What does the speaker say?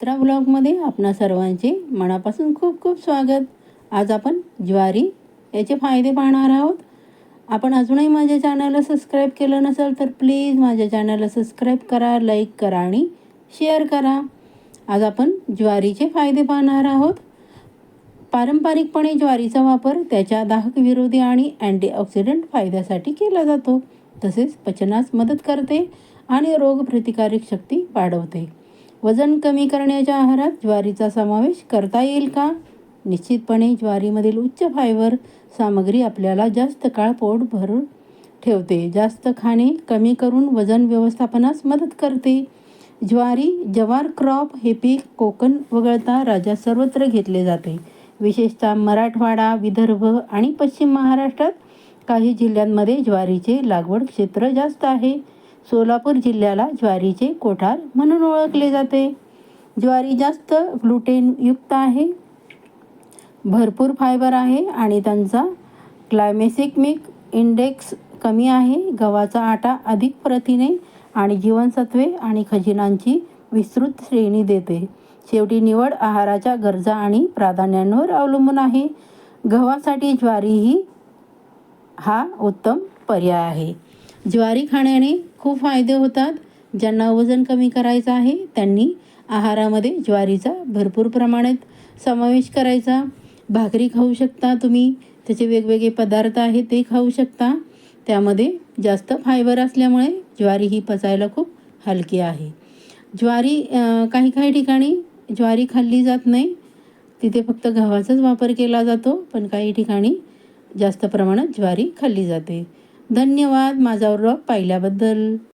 मित्रा ब्लॉगमध्ये आपणा सर्वांचे मनापासून खूप खूप स्वागत. आज आपण ज्वारी याचे फायदे पाहणार आहोत. आपण अजूनही माझ्या चॅनलला सबस्क्राईब केलं नसेल तर प्लीज माझ्या चॅनलला सबस्क्राईब करा लाईक करा आणि शेअर करा. आज आपण ज्वारीचे फायदे पाहणार आहोत. पारंपरिकपणे ज्वारीचा वापर त्याच्या दाहक विरोधी आणि अँटीऑक्सिडंट फायद्यासाठी केला जातो. तसेच पचनास मदत करते आणि रोगप्रतिकारक शक्ती वाढवते. वजन कमी करण्याच्या आहारात ज्वारीचा समावेश करता येईल का? निश्चितपणे ज्वारीमधील उच्च फायबर सामग्री आपल्याला जास्त काळ पोट भरून ठेवते. जास्त खाणे कमी करून वजन व्यवस्थापनास मदत करते. ज्वारी जवार क्रॉप हे पीक कोकण वगळता राज्यात सर्वत्र घेतले जाते. विशेषतः मराठवाडा विदर्भ आणि पश्चिम महाराष्ट्रात काही जिल्ह्यांमध्ये ज्वारीचे लागवड क्षेत्र जास्त आहे. सोलापूर जिल्ह्याला ज्वारीचे कोठार म्हणून ओळखले जाते. ज्वारी जास्त ग्लुटेनयुक्त आहे. भरपूर फायबर आहे आणि त्यांचा क्लायमेसिकमिक इंडेक्स कमी आहे. गव्हाचा आटा अधिक प्रथिने आणि जीवनसत्वे आणि खजिनांची विस्तृत श्रेणी देते. शेवटी निवड आहाराच्या गरजा आणि प्राधान्यांवर अवलंबून आहे. गव्हासाठी ज्वारी ही हा उत्तम पर्याय आहे. ज्वारी खाण्याने खूप फायदे होतात. ज्यांना वजन कमी करायचं आहे त्यांनी आहारामध्ये ज्वारीचा भरपूर प्रमाणात समावेश करायचा. भाकरी खाऊ शकता तुम्ही त्याचे वेगवेगळे पदार्थ आहेत ते खाऊ शकता. त्यामध्ये जास्त फायबर असल्यामुळे ज्वारी ही पचायला खूप हलकी आहे. ज्वारी काही काही ठिकाणी ज्वारी खाल्ली जात नाही. तिथे फक्त गव्हाचाच वापर केला जातो पण काही ठिकाणी जास्त प्रमाणात ज्वारी खाल्ली जाते. धन्यवाद. माझा व्लॉग पाहिल्याबद्दल.